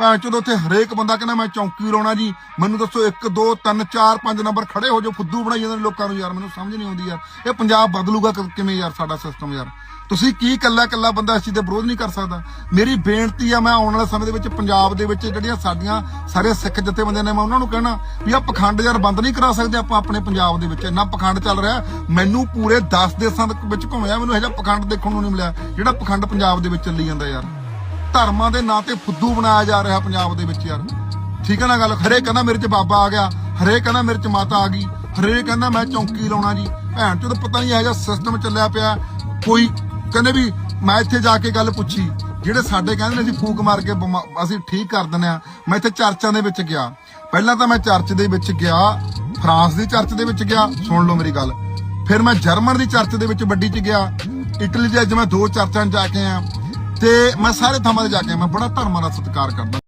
ਭਾਵੇਂ ਚਲੋ ਉੱਥੇ ਹਰੇਕ ਬੰਦਾ ਕਹਿੰਦਾ ਮੈਂ ਚੌਂਕੀ ਲਾਉਣਾ ਜੀ, ਮੈਨੂੰ ਦੱਸੋ 1 2 3 4 5 ਨੰਬਰ ਖੜੇ ਹੋ ਜਾਓ, ਫੁੱਦੂ ਬਣਾਈ ਜਾਂਦੇ ਨੇ ਲੋਕਾਂ ਨੂੰ ਯਾਰ, ਮੈਨੂੰ ਸਮਝ ਨਹੀਂ ਆਉਂਦੀ ਯਾਰ। ਇਹ ਪੰਜਾਬ ਬਦਲੂਗਾ ਕਿਵੇਂ ਯਾਰ ਸਾਡਾ ਸਿਸਟਮ ਯਾਰ? ਤੁਸੀਂ ਕੀ ਕੱਲਾ ਕੱਲਾ ਬੰਦਾ ਇਸ ਚੀਜ਼ ਦੇ ਵਿਰੋਧ ਨਹੀਂ ਕਰ ਸਕਦਾ? ਮੇਰੀ ਬੇਨਤੀ ਆ, ਮੈਂ ਆਉਣ ਵਾਲੇ ਸਮੇਂ ਦੇ ਵਿੱਚ ਪੰਜਾਬ ਦੇ ਵਿੱਚ ਜਿਹੜੀਆਂ ਸਾਡੀਆਂ ਸਾਰੇ ਸਿੱਖ ਜਥੇਬੰਦੀਆਂ ਨੇ, ਮੈਂ ਉਹਨਾਂ ਨੂੰ ਕਹਿਣਾ ਵੀ ਆ ਪਖੰਡ ਯਾਰ ਬੰਦ ਨਹੀਂ ਕਰਾ ਸਕਦੇ ਆਪਾਂ ਆਪਣੇ ਪੰਜਾਬ ਦੇ ਵਿੱਚ। ਇੰਨਾ ਪਖੰਡ ਚੱਲ ਰਿਹਾ, ਮੈਨੂੰ ਪੂਰੇ 10 ਦੇਸ਼ਾਂ ਦੇ ਵਿੱਚ ਘੁੰਮਿਆ, ਮੈਨੂੰ ਇਹੋ ਜਿਹਾ ਪਖੰਡ ਦੇਖਣ ਨੂੰ ਨਹੀਂ ਮਿਲਿਆ, ਜਿਹੜਾ ਪਖੰਡ ਪੰਜਾਬ ਦੇ ਵਿੱਚ ਚੱਲੀ ਜਾਂਦਾ ਯਾਰ। ਧਰਮਾਂ ਦੇ ਨਾਂ ਤੇ ਫੁੱਦੂ ਬਣਾਇਆ ਜਾ ਰਿਹਾ ਪੰਜਾਬ ਦੇ ਵਿੱਚ ਯਾਰ। ਠੀਕ ਹੈ ਨਾ ਗੱਲ? ਹਰੇਕ ਕਹਿੰਦਾ ਮੇਰੇ 'ਚ ਬਾਬਾ ਆ ਗਿਆ, ਹਰੇਕ ਕਹਿੰਦਾ ਮੇਰੇ 'ਚ ਮਾਤਾ ਆ ਗਈ, ਹਰੇਕ ਕਹਿੰਦਾ ਮੈਂ ਚੌਂਕੀ ਲਾਉਣਾ ਜੀ। ਭੈਣ ਚੋਦ, ਪਤਾ ਨਹੀਂ ਇਹੋ ਜਿਹਾ ਸਿਸਟਮ ਚੱਲਿਆ ਪਿਆ, ਕੋਈ ਕਹਿੰਦੇ ਵੀ ਮੈਂ ਇੱਥੇ ਜਾ ਕੇ ਗੱਲ ਪੁੱਛੀ, ਜਿਹੜੇ ਸਾਡੇ ਕਹਿੰਦੇ ਨੇ ਅਸੀਂ ਫੂਕ ਮਾਰ ਕੇ ਬਿਮਾ- ਅਸੀਂ ਠੀਕ ਕਰ ਦਿੰਦੇ ਆ ਮੈਂ ਇੱਥੇ ਚਰਚਾਂ ਦੇ ਵਿੱਚ ਗਿਆ। ਪਹਿਲਾਂ ਤਾਂ ਮੈਂ ਚਰਚ ਦੇ ਵਿੱਚ ਗਿਆ, ਫਰਾਂਸ ਦੀ ਚਰਚ ਦੇ ਵਿੱਚ ਗਿਆ, ਸੁਣ ਲਓ ਮੇਰੀ ਗੱਲ। ਫਿਰ ਮੈਂ ਜਰਮਨ ਦੀ ਚਰਚ ਦੇ ਵਿੱਚ ਵੱਡੀ ਚ ਗਿਆ। ਇਟਲੀ ਦੇ ਅੱਜ ਮੈਂ ਦੋ ਚਰਚਾਂ 'ਚ ਜਾ ਕੇ ਆ ਤੇ ਮੈਂ ਸਾਰੇ ਥਾਵਾਂ ਤੇ ਜਾ ਕੇ ਮੈਂ ਬੜਾ ਧਰਮਾਂ ਦਾ ਸਤਿਕਾਰ ਕਰਦਾ।